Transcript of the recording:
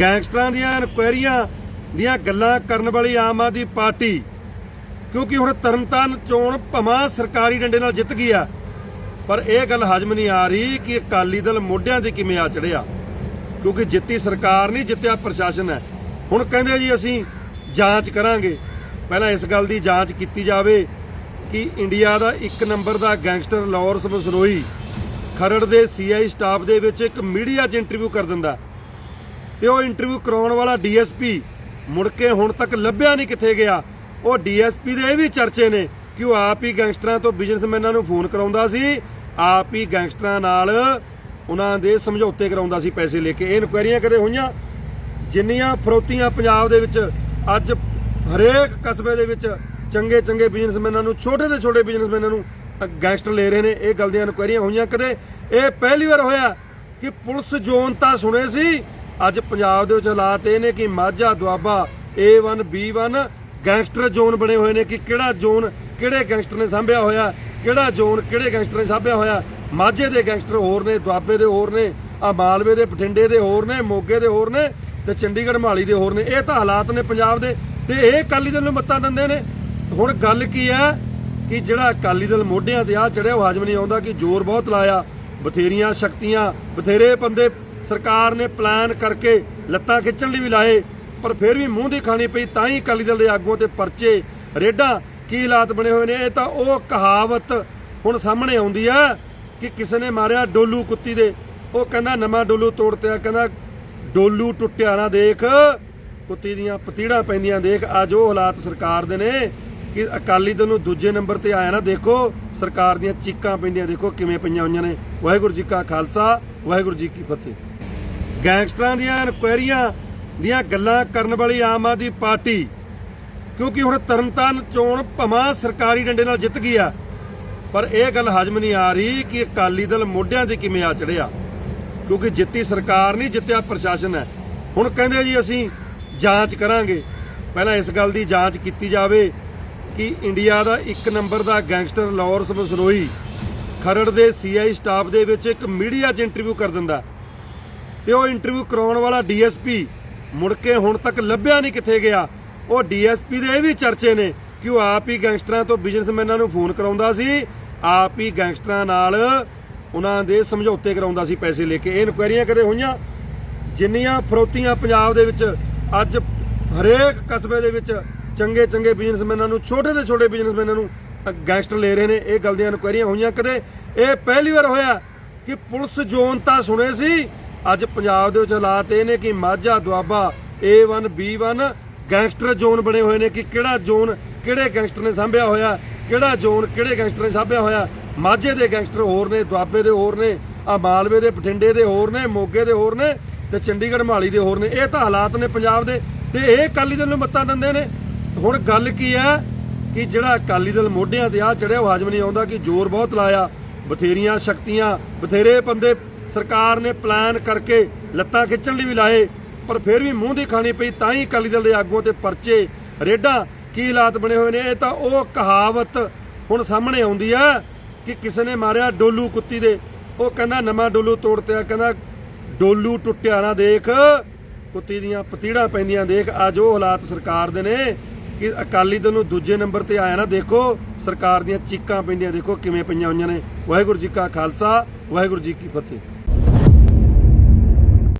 ਗੈਂਗਸਟਰਾਂ ਦੀਆਂ ਇਨਕੁਆਇਰੀਆਂ ਦੀਆਂ ਗੱਲਾਂ ਕਰਨ ਵਾਲੀ ਆਮ ਆਦਮੀ ਪਾਰਟੀ, ਕਿਉਂਕਿ ਹੁਣ ਤਰਨਤਾਰਨ ਚੋਣ ਭਮਾ ਸਰਕਾਰੀ ਡੰਡੇ ਨਾਲ ਜਿੱਤ ਗਈ ਆ। ਪਰ ਇਹ ਗੱਲ ਹਜਮ ਨਹੀਂ ਆ ਰਹੀ ਕਿ ਅਕਾਲੀ ਦਲ ਮੋਢਿਆਂ ਤੇ ਕਿਵੇਂ ਆ ਚੜਿਆ। ਕਿਉਂਕਿ ਜਿੱਤੀ ਸਰਕਾਰ ਨਹੀਂ, ਜਿੱਤਿਆ ਪ੍ਰਸ਼ਾਸਨ ਹੈ। ਹੁਣ ਕਹਿੰਦੇ ਜੀ, ਅਸੀਂ ਜਾਂਚ ਕਰਾਂਗੇ। ਪਹਿਲਾਂ ਇਸ ਗੱਲ ਦੀ ਜਾਂਚ ਕੀਤੀ ਜਾਵੇ ਕਿ ਇੰਡੀਆ ਦਾ ਇੱਕ ਨੰਬਰ ਦਾ ਗੈਂਗਸਟਰ ਲਾਰੈਂਸ ਮਸਰੋਈ ਖਰੜ ਦੇ ਸੀਆਈ ਸਟਾਫ ਦੇ ਵਿੱਚ ਇੱਕ ਮੀਡੀਆ 'ਚ ਇੰਟਰਵਿਊ ਕਰ ਦਿੰਦਾ। ਤੇ ਉਹ ਇੰਟਰਵਿਊ ਕਰਾਉਣ ਵਾਲਾ ਡੀਐਸਪੀ ਮੁੜ ਕੇ ਹੁਣ ਤੱਕ ਲੱਭਿਆ ਨਹੀਂ ਕਿੱਥੇ ਗਿਆ। ਉਹ ਡੀਐਸਪੀ ਦੇ ਇਹ ਵੀ ਚਰਚੇ ਨੇ ਕਿ ਉਹ ਆਪ ਹੀ ਗੈਂਗਸਟਰਾਂ ਤੋਂ ਬਿਜ਼ਨਸਮੈਨਾਂ ਨੂੰ ਫੋਨ ਕਰਾਉਂਦਾ ਸੀ, ਆਪ ਹੀ ਗੈਂਗਸਟਰਾਂ ਨਾਲ ਉਹਨਾਂ ਦੇ ਸਮਝੌਤੇ ਕਰਾਉਂਦਾ ਸੀ ਪੈਸੇ ਲੈ ਕੇ। ਇਹ ਇਨਕੁਆਇਰੀਆਂ ਕਦੇ ਹੋਈਆਂ? ਜਿੰਨੀਆਂ ਫਰੋਤੀਆਂ ਪੰਜਾਬ ਦੇ ਵਿੱਚ ਅੱਜ ਹਰੇਕ ਕਸਬੇ ਦੇ ਵਿੱਚ ਚੰਗੇ ਚੰਗੇ ਬਿਜ਼ਨਸਮੈਨਾਂ ਨੂੰ, ਛੋਟੇ ਤੇ ਛੋਟੇ ਬਿਜ਼ਨਸਮੈਨਾਂ ਨੂੰ ਗੈਂਗਸਟਰ ਲੈ ਰਹੇ ਨੇ, ਇਹ ਗੱਲ ਦੀਆਂ ਇਨਕੁਆਇਰੀਆਂ ਹੋਈਆਂ ਕਦੇ? ਇਹ ਪਹਿਲੀ ਵਾਰ ਹੋਇਆ ਕਿ ਪੁਲਿਸ ਜ਼ੋਨ ਤਾਂ ਸੁਣੇ ਸੀ ਅੱਜ ਪੰਜਾਬ ਦੇ ਵਿੱਚ ਹਾਲਾਤ ਇਹ ਨੇ ਕਿ Majha, Doaba A1 B1 gangster zone ਬਣੇ ਹੋਏ ਨੇ ਕਿ ਕਿਹੜਾ ਜ਼ੋਨ ਕਿਹੜੇ ਗੈਂਗਸਟਰ ਨੇ ਸਾਂਭਿਆ ਹੋਇਆ, ਕਿਹੜਾ ਜ਼ੋਨ ਕਿਹੜੇ ਗੈਂਗਸਟਰ ਨੇ ਸਾਂਭਿਆ ਹੋਇਆ। ਮਾਝੇ ਦੇ ਗੈਂਗਸਟਰ ਹੋਰ ਨੇ, ਦੁਆਬੇ ਦੇ ਹੋਰ ਨੇ ਆ ਮਾਲਵੇ ਦੇ, ਬਠਿੰਡੇ ਦੇ ਹੋਰ ਨੇ, ਮੋਗੇ ਦੇ ਹੋਰ ਨੇ ਤੇ ਚੰਡੀਗੜ੍ਹ ਮਾਲੀ ਦੇ ਹੋਰ ਨੇ। ਇਹ ਤਾਂ ਹਾਲਾਤ ਨੇ ਪੰਜਾਬ ਦੇ ਤੇ ਇਹ ਅਕਾਲੀ ਦਲ ਨੂੰ ਮੱਤਾ ਦਿੰਦੇ ਨੇ। ਹੁਣ ਗੱਲ ਕੀ ਹੈ ਕਿ ਜਿਹੜਾ ਅਕਾਲੀ ਦਲ ਮੋਢਿਆਂ ਤੇ ਆ ਚੜਿਆ, ਉਹ ਹਾਜ਼ਮ ਨਹੀਂ ਆਉਂਦਾ ਕਿ ਜ਼ੋਰ ਬਹੁਤ ਲਾਇਆ, ਬਥੇਰੀਆਂ ਸ਼ਕਤੀਆਂ, ਬਥੇਰੇ ਬੰਦੇ ਸਰਕਾਰ ਨੇ ਪਲਾਨ ਕਰਕੇ ਲੱਤਾਂ ਖਿੱਚਣ ਲਈ ਵੀ ਲਾਏ, ਪਰ ਫਿਰ ਵੀ ਮੂੰਹ ਦੀ ਖਾਣੀ ਪਈ ਤਾਂ ਹੀ ਅਕਾਲੀ ਦਲ ਦੇ ਆਗੂਆਂ ਤੇ ਪਰਚੇ। ਰੇਡਾਂ ਕੀ ਹਾਲਾਤ ਬਣੇ ਹੋਏ ਨੇ, ਇਹ ਤਾਂ ਉਹ ਕਹਾਵਤ ਹੁਣ ਸਾਹਮਣੇ ਆਉਂਦੀ ਆ ਕਿ ਕਿਸੇ ਨੇ ਮਾਰਿਆ ਡੋਲੂ ਕੁੱਤੀ ਦੇ। ਉਹ ਕਹਿੰਦਾ ਨਵਾਂ ਡੋਲੂ ਤੋੜਤਿਆ, ਕਹਿੰਦਾ ਡੋਲੂ ਟੁੱਟਿਆ ਨਾ ਦੇਖ, ਕੁੱਤੀ ਦੀਆਂ ਪਤੀੜਾਂ ਪੈਂਦੀਆਂ ਦੇਖ। ਅੱਜ ਉਹ ਹਾਲਾਤ ਸਰਕਾਰ ਦੇ ਨੇ ਕਿ ਅਕਾਲੀ ਦਲ ਨੂੰ ਦੂਜੇ ਨੰਬਰ ਤੇ ਆਇਆ ਨਾ, ਦੇਖੋ ਸਰਕਾਰ ਦੀਆਂ ਚੀਕਾਂ ਪੈਂਦੀਆਂ, ਦੇਖੋ ਕਿਵੇਂ ਪਈਆਂ ਹੋਈਆਂ ਨੇ। ਵਾਹਿਗੁਰੂ ਜੀ ਕਾ ਖਾਲਸਾ, ਵਾਹਿਗੁਰੂ ਜੀ ਕੀ ਫਤਿਹ। ਗੈਂਗਸਟਰਾਂ ਦੀਆਂ ਇਨਕੁਆਇਰੀਆਂ ਦੀਆਂ ਗੱਲਾਂ ਕਰਨ ਵਾਲੀ ਆਮ ਆਦਮੀ ਪਾਰਟੀ, ਕਿਉਂਕਿ ਹੁਣ ਤਰਨਤਾਰਨ ਚੋਣ ਭਮਾ ਸਰਕਾਰੀ ਡੰਡੇ ਨਾਲ ਜਿੱਤ ਗਈ ਆ। ਪਰ ਇਹ ਗੱਲ ਹਜਮ ਨਹੀਂ ਆ ਰਹੀ ਕਿ ਅਕਾਲੀ ਦਲ ਮੋਢਿਆਂ ਤੇ ਕਿਵੇਂ ਆ ਚੜਿਆ। ਕਿਉਂਕਿ ਜਿੱਤੀ ਸਰਕਾਰ ਨਹੀਂ, ਜਿੱਤਿਆ ਪ੍ਰਸ਼ਾਸਨ ਹੈ। ਹੁਣ ਕਹਿੰਦੇ ਜੀ, ਅਸੀਂ ਜਾਂਚ ਕਰਾਂਗੇ। ਪਹਿਲਾਂ ਇਸ ਗੱਲ ਦੀ ਜਾਂਚ ਕੀਤੀ ਜਾਵੇ ਕਿ ਇੰਡੀਆ ਦਾ ਇੱਕ ਨੰਬਰ ਦਾ ਗੈਂਗਸਟਰ ਲਾਰੈਂਸ ਮਸਰੋਈ ਖਰੜ ਦੇ ਸੀਆਈ ਸਟਾਫ ਦੇ ਵਿੱਚ ਇੱਕ ਮੀਡੀਆ 'ਚ ਇੰਟਰਵਿਊ ਕਰ ਦਿੰਦਾ। ਤੇ ਉਹ ਇੰਟਰਵਿਊ ਕਰਾਉਣ ਵਾਲਾ ਡੀਐਸਪੀ ਮੁੜ ਕੇ ਹੁਣ ਤੱਕ ਲੱਭਿਆ ਨਹੀਂ ਕਿੱਥੇ ਗਿਆ। ਉਹ ਡੀਐਸਪੀ ਦੇ ਇਹ ਵੀ ਚਰਚੇ ਨੇ ਕਿ ਉਹ ਆਪ ਹੀ ਗੈਂਗਸਟਰਾਂ ਤੋਂ ਬਿਜ਼ਨਸਮੈਨਾਂ ਨੂੰ ਫੋਨ ਕਰਾਉਂਦਾ ਸੀ, ਆਪ ਹੀ ਗੈਂਗਸਟਰਾਂ ਨਾਲ ਉਹਨਾਂ ਦੇ ਸਮਝੌਤੇ ਕਰਾਉਂਦਾ ਸੀ ਪੈਸੇ ਲੈ ਕੇ। ਇਹ ਇਨਕੁਆਇਰੀਆਂ ਕਦੇ ਹੋਈਆਂ? ਜਿੰਨੀਆਂ ਫਰੋਤੀਆਂ ਪੰਜਾਬ ਦੇ ਵਿੱਚ ਅੱਜ ਹਰੇਕ ਕਸਬੇ ਦੇ ਵਿੱਚ ਚੰਗੇ ਚੰਗੇ ਬਿਜ਼ਨਸਮੈਨਾਂ ਨੂੰ, ਛੋਟੇ ਤੇ ਛੋਟੇ ਬਿਜ਼ਨਸਮੈਨਾਂ ਨੂੰ ਗੈਂਗਸਟਰ ਲੈ ਰਹੇ ਨੇ, ਇਹ ਗੱਲ ਦੀਆਂ ਇਨਕੁਆਇਰੀਆਂ ਹੋਈਆਂ। ਕਦੇ ਇਹ ਪਹਿਲੀ ਵਾਰ ਹੋਇਆ ਕਿ ਪੁਲਿਸ ਜ਼ੋਨ ਤਾਂ ਸੁਣੇ ਸੀ ਅੱਜ ਪੰਜਾਬ ਦੇ ਵਿੱਚ ਹਾਲਾਤ ਇਹ ਨੇ ਕਿ Majha, Doaba A1 B1 gangster zone ਬਣੇ ਹੋਏ ਨੇ ਕਿ ਕਿਹੜਾ ਜ਼ੋਨ ਕਿਹੜੇ ਗੈਂਗਸਟਰ ਨੇ ਸਾਂਭਿਆ ਹੋਇਆ, ਕਿਹੜਾ ਜ਼ੋਨ ਕਿਹੜੇ ਗੈਂਗਸਟਰ ਨੇ ਸਾਂਭਿਆ ਹੋਇਆ। ਮਾਝੇ ਦੇ ਗੈਂਗਸਟਰ ਹੋਰ ਨੇ, ਦੁਆਬੇ ਦੇ ਹੋਰ ਨੇ, ਆ ਮਾਲਵੇ ਦੇ, ਬਠਿੰਡੇ ਦੇ ਹੋਰ ਨੇ, ਮੋਗੇ ਦੇ ਹੋਰ ਨੇ ਤੇ ਚੰਡੀਗੜ੍ਹ ਮਾਲੀ ਦੇ ਹੋਰ ਨੇ। ਇਹ ਤਾਂ ਹਾਲਾਤ ਨੇ ਪੰਜਾਬ ਦੇ ਤੇ ਇਹ ਅਕਾਲੀ ਦਲ ਨੂੰ ਮੱਤਾਂ ਦਿੰਦੇ ਨੇ। ਹੁਣ ਗੱਲ ਕੀ ਹੈ ਕਿ ਜਿਹੜਾ ਅਕਾਲੀ ਦਲ ਮੋਢਿਆਂ ਤੇ ਆ ਚੜਿਆ, ਉਹ ਹਾਜ਼ਮ ਨਹੀਂ ਆਉਂਦਾ ਕਿ ਜ਼ੋਰ ਬਹੁਤ ਲਾਇਆ। ਬਥੇਰੀਆਂ ਸ਼ਕਤੀਆਂ, ਬਥੇਰੇ ਬੰਦੇ ਸਰਕਾਰ ਨੇ ਪਲਾਨ ਕਰਕੇ ਲੱਤਾਂ ਖਿੱਚਣ ਲਈ ਵੀ ਲਾਏ, ਪਰ ਫਿਰ ਵੀ ਮੂੰਹ ਦੀ ਖਾਣੀ ਪਈ ਤਾਂ ਹੀ ਅਕਾਲੀ ਦਲ ਦੇ ਆਗੂਆਂ ਤੇ ਪਰਚੇ। ਰੇਡਾਂ ਕੀ ਹਾਲਾਤ ਬਣੇ ਹੋਏ ਨੇ, ਇਹ ਤਾਂ ਉਹ ਕਹਾਵਤ ਹੁਣ ਸਾਹਮਣੇ ਆਉਂਦੀ ਆ ਕਿ ਕਿਸੇ ਨੇ ਮਾਰਿਆ ਡੋਲੂ ਕੁੱਤੀ ਦੇ। ਉਹ ਕਹਿੰਦਾ ਨਵਾਂ ਡੋਲੂ ਤੋੜਤਿਆ, ਕਹਿੰਦਾ ਡੋਲੂ ਟੁੱਟਿਆ ਨਾ ਦੇਖ, ਕੁੱਤੀ ਦੀਆਂ ਪਤੀੜਾਂ ਪੈਂਦੀਆਂ ਦੇਖ, ਅੱਜ ਉਹ ਹਾਲਾਤ ਸਰਕਾਰ ਦੇ ਨੇ ਕਿ ਅਕਾਲੀ ਦਲ ਨੂੰ ਦੂਜੇ ਨੰਬਰ ਤੇ ਆਇਆ ਨਾ, ਦੇਖੋ ਸਰਕਾਰ ਦੀਆਂ ਚੀਕਾਂ ਪੈਂਦੀਆਂ, ਦੇਖੋ ਕਿਵੇਂ ਪਈਆਂ ਹੋਈਆਂ ਨੇ। ਵਾਹਿਗੁਰੂ ਜੀ ਕਾ ਖਾਲਸਾ, ਵਾਹਿਗੁਰੂ ਜੀ ਕੀ ਫਤਿਹ।